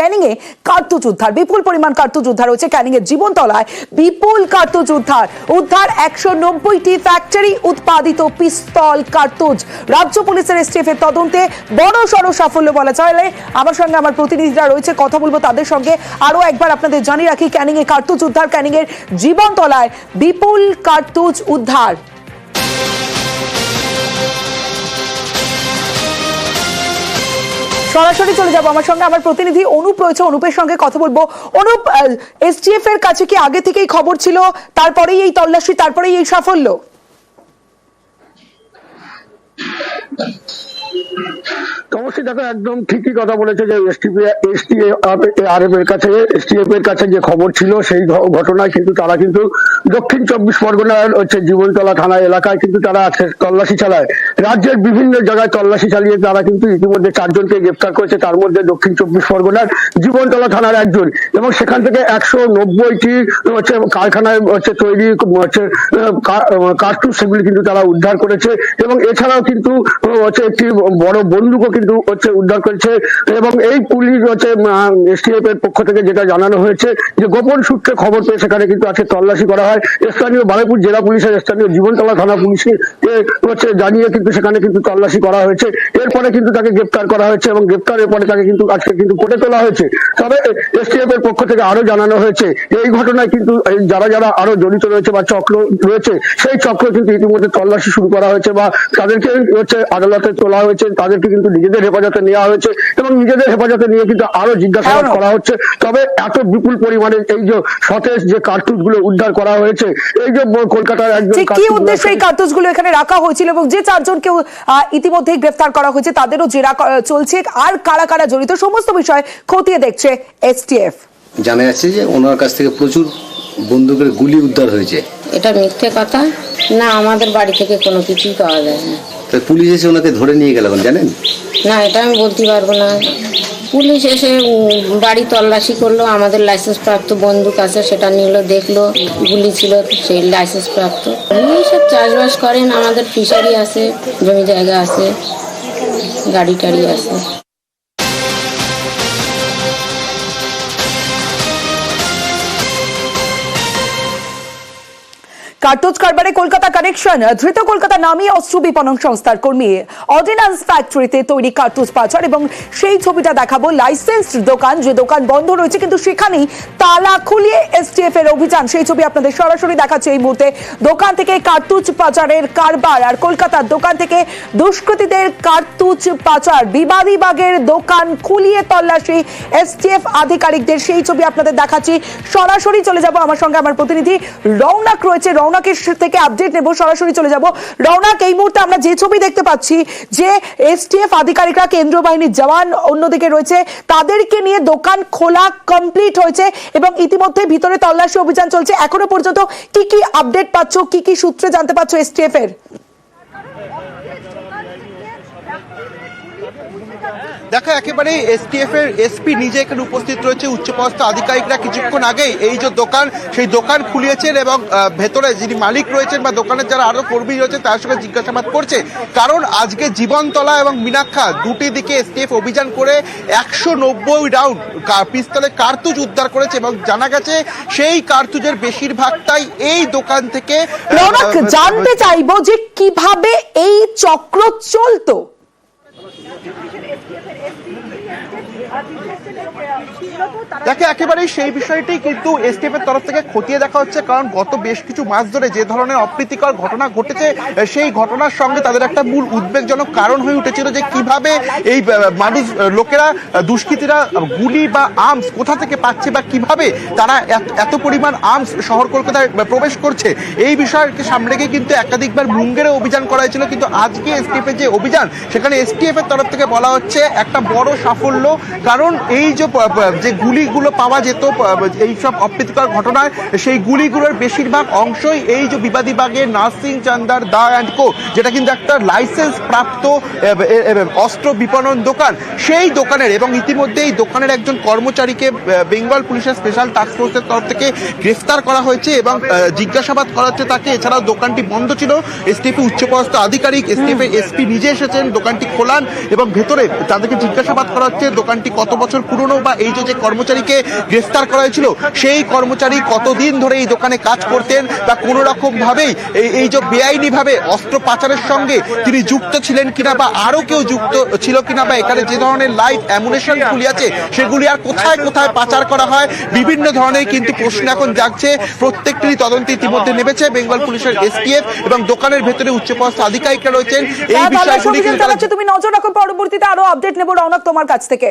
ক্যানিং এ কার্তুজ উদ্ধার। বিপুল পরিমাণ কার্তুজ উদ্ধার হয়েছে ক্যানিং এর বিপুল কার্তুজ উদ্ধার। উদ্ধার একশো নব্বইটি ফ্যাক্টরি উৎপাদিত পিস্তল কার্তুজ। রাজ্য পুলিশের তদন্তে বড় সড় সাফল্য বলা চলে। আমার সঙ্গে আমার প্রতিনিধিরা রয়েছে, কথা বলব তাদের সঙ্গে। আরও একবার আপনাদের জানিয়ে রাখি ক্যানিং এ কার্তুজ উদ্ধার ক্যানিং এর জীবনতলায় বিপুল কার্তুজ উদ্ধার। সরাসরি চলে যাব। আমার সঙ্গে আমার প্রতিনিধি অনুপ রয়েছে। অনুপের সঙ্গে কথা বলব। অনুপ এসটিএফ এর কাছে কি আগে থেকেই খবর ছিল? তারপরেই এই তল্লাশি, তারপরেই এই সাফল্য? অবশ্যই দেখো একদম ঠিকই কথা বলেছে যে এসটিএফ এর কাছে এসটিএফ এর কাছে যে খবর ছিল সেই ঘটনায় কিন্তু তারা কিন্তু দক্ষিণ চব্বিশ পরগনার হচ্ছে জীবনতলা থানা এলাকায় কিন্তু তারা আজকে তল্লাশি চালায়। রাজ্যের বিভিন্ন জায়গায় তল্লাশি চালিয়ে তারা কিন্তু ইতিমধ্যে চারজনকে গ্রেপ্তার করেছে। তার মধ্যে দক্ষিণ চব্বিশ পরগনার জীবনতলা থানার একজন এবং সেখান থেকে একশো নব্বইটি হচ্ছে কারখানায় হচ্ছে তৈরি হচ্ছে আহ, কা- আহ, কার্তুজ সেগুলি কিন্তু তারা উদ্ধার করেছে এবং এছাড়াও কিন্তু হচ্ছে একটি বড় বন্দুকও কিন্তু হচ্ছে উদ্ধার করেছে এবং এই পুলিশ হচ্ছে এসটিএফ এর পক্ষ থেকে যেটা জানানো হয়েছে যে গোপন সূত্রে খবর পেয়ে সেখানে কিন্তু আজকে তল্লাশি করা হয়। স্থানীয় বারুইপুর জেলা পুলিশের, স্থানীয় জীবনতলা থানা পুলিশকে হচ্ছে জানিয়ে কিন্তু সেখানে কিন্তু তল্লাশি করা হয়েছে। এরপরে কিন্তু তাকে গ্রেপ্তার করা হয়েছে এবং গ্রেপ্তারের পরে তাকে কিন্তু আজকে কিন্তু কোর্টে তোলা হয়েছে। তবে এসটিএফ এর পক্ষ থেকে আরও জানানো হয়েছে, এই ঘটনায় কিন্তু যারা যারা আরও জড়িত রয়েছে বা চক্র রয়েছে, সেই চক্র কিন্তু ইতিমধ্যে তল্লাশি শুরু করা হয়েছে বা তাদেরকে হচ্ছে আদালতে তোলা হয়েছে, তাদেরকে কিন্তু নিজেদের হেফাজতে নেওয়া হয়েছে এবং নিজেদের হেফাজতে নিয়ে কিন্তু আরও জিজ্ঞাসাবাদ হ্যাঁ। করা হচ্ছে। তবে এত বিপুল পরিমাণে এই যে সতেজ যে কার্তুজগুলো উদ্ধার করা হয়েছে এই যে কলকাতার একজন কি উদ্দেশ্যে এই কার্তুজগুলো এখানে রাখা হয়েছিল এবং যে চারজনকে ইতিমধ্যেই গ্রেফতার করা হয়েছে তাদেরও জেরা চলছে। আর কারা কারা জড়িত সমস্ত বিষয় খতিয়ে দেখছে এসটিএফ। জানা যাচ্ছে যে ওনার কাছ থেকে প্রচুর বন্দুকের গুলি উদ্ধার হয়েছে। এটা মিথ্যে কথা? না আমাদের বাড়ি থেকে কোনো কিছুই পাওয়া যায় না তাই পুলিশ এসে ওনাকে ধরে নিয়ে গেল জানেন? না, এটা আমি বলতে পারব না। পুলিশ এসে বাড়ি তল্লাশি করল, আমাদের লাইসেন্স প্রাপ্ত বন্দুক আছে, সেটা নিল, দেখল, গুলি ছিল, সেই লাইসেন্স প্রাপ্ত সব চাষবাস করেন, আমাদের ফিশারি আছে, জমি জায়গা আছে, গাড়ি টাড়ি আছে। কার্তুজ কারবারে কলকাতা কানেকশন, ধৃত কলকাতা নামী অস্ত্র বিপণন সংস্থার কর্মী। অর্ডিন্যান্স ফ্যাক্টরিতে তৈরি কার্তুজ পাচার এবং সেই ছবিটা দেখাবো। লাইসেন্সড দোকান, যে দোকান বন্ধ রয়েছে, কিন্তু সেখানেই তালা খুলিয়ে এসটিএফ এর অভিযান। সেই ছবি আপনাদের সরাসরি দেখাচ্ছে এই মুহূর্তে। দোকান থেকে কার্তুজ পাচারের কারবার আর কলকাতার দোকান থেকে দুষ্কৃতীদের কার্তুজ পাচার। বিবাদী বাগের দোকান খুলিয়ে তল্লাশি এসটিএফ আধিকারিকদের। সেই ছবি আপনাদের দেখাচ্ছি। সরাসরি চলে যাব আমার সঙ্গে। আমার প্রতিনিধি রৌনক রয়েছে। রৌনকের থেকে আপডেট নেব, সরাসরি চলে যাব। রওনাক, এই মুহূর্তে আমরা যে ছবি দেখতে পাচ্ছি, যে এসটিএফ আধিকারিকরা কেন্দ্রীয় বাহিনীর জওয়ান অন্যদিকে রয়েছে, তাদেরকে নিয়ে দোকান খোলা কমপ্লিট হয়েছে এবং ইতিমধ্যে ভিতরে তল্লাশি অভিযান চলছে। এখনও পর্যন্ত কি কি আপডেট পাচ্ছ, কি কি সূত্রে জানতে পারছ এসটিএফ এর? দেখো একেবারে এসটিএফ এর এসপি নিজে এখানে উপস্থিত রয়েছে উচ্চপদস্থ আধিকারিকরা কিছুক্ষণ আগেই। এই যে দোকান সেই দোকান খুলিয়েছেন এবং ভেতরে যিনি মালিক রয়েছেন বা দোকানের যারা আরও কর্মী রয়েছে তার সঙ্গে জিজ্ঞাসাবাদ করছে। কারণ আজকে জীবনতলা এবং মিনাক্ষা দুটি দিকে এসটিএফ অভিযান করে একশো নব্বই রাউন্ড পিস্তলে কার্তুজ উদ্ধার করেছে এবং জানা গেছে সেই কার্তুজের বেশিরভাগটাই এই দোকান থেকে জানতে চাইব যে কীভাবে এই চক্র চলতো? দেখে একেবারেই সেই বিষয়টি কিন্তু এসটিএফ এর তরফ থেকে খতিয়ে দেখা হচ্ছে, কারণ গত বেশ কিছু মাস ধরে যে ধরনের অপ্রীতিকর ঘটনা ঘটেছে, সেই ঘটনার সঙ্গে তাদের একটা মূল উদ্বেগজনক কারণ হয়ে উঠেছিল যে কীভাবে এই মানুষ লোকেরা দুষ্কৃতীরা গুলি বা আর্মস কোথা থেকে পাচ্ছে বা কীভাবে তারা এত- পরিমাণ আর্মস শহর কলকাতায় প্রবেশ করছে, এই বিষয়কে সামনে রেখে কিন্তু একাধিকবার মুঙ্গেরে অভিযান করা হয়েছিল, কিন্তু আজকে এসটিএফ এর যে অভিযান, সেখানে এসটিএফ এর তরফ থেকে বলা হচ্ছে একটা বড় সাফল্য। কারণ এই যে গুলিগুলো পাওয়া যেত এই সব অপ্রীতিকর ঘটনায়, সেই গুলিগুলোর বেশিরভাগ অংশই এই যে বিবাদী বাগের নার্সিং চান্দার দা অ্যান্ড কো, যেটা কিন্তু একটা লাইসেন্স প্রাপ্ত অস্ত্র বিপণন দোকান। সেই দোকানের এবং ইতিমধ্যে এই দোকানের একজন কর্মচারীকে বেঙ্গল পুলিশের স্পেশাল টাস্ক ফোর্সের তরফ থেকে গ্রেফতার করা হয়েছে এবং জিজ্ঞাসাবাদ করা হচ্ছে তাকে। এছাড়াও দোকানটি বন্ধ ছিল। এসটিএফ উচ্চপদস্থ আধিকারিক এসটিএফ এসপি নিজে এসেছেন। দোকানটি খোলান এবং ভেতরে তাদেরকে জিজ্ঞাসাবাদ করা হচ্ছে দোকানটি কত বছর পুরনো বা এই যে যে কর্মচারীকে গ্রেফতার করা হয়েছিল সেই কর্মচারী কতদিন ধরে এই দোকানে কাজ করতেন বা কোনো রকম ভাবেই এই যে বেআইনি ভাবে অস্ত্র পাচারের সঙ্গে তিনি যুক্ত ছিলেন কিনা বা আরও কেউ যুক্ত ছিল কিনা বা এখানে যে ধরনের লাইট অ্যামুনেশন গুলি আছে সেগুলি আর কোথায় কোথায় পাচার করা হয় বিভিন্ন ধরনের কিন্তু প্রশ্ন এখন জাগছে। প্রত্যেকটি তদন্তে ইতিমধ্যে নেমেছে বেঙ্গল পুলিশের এসটিএফ এবং দোকানের ভেতরে উচ্চপদস্থ আধিকারিকরা রয়েছেন। এই হ্যাঁ, বিষয়গুলি তুমি নজর রাখো পরবর্তীতে। আরও আপডেট নেব রৌনক তোমার কাছ থেকে।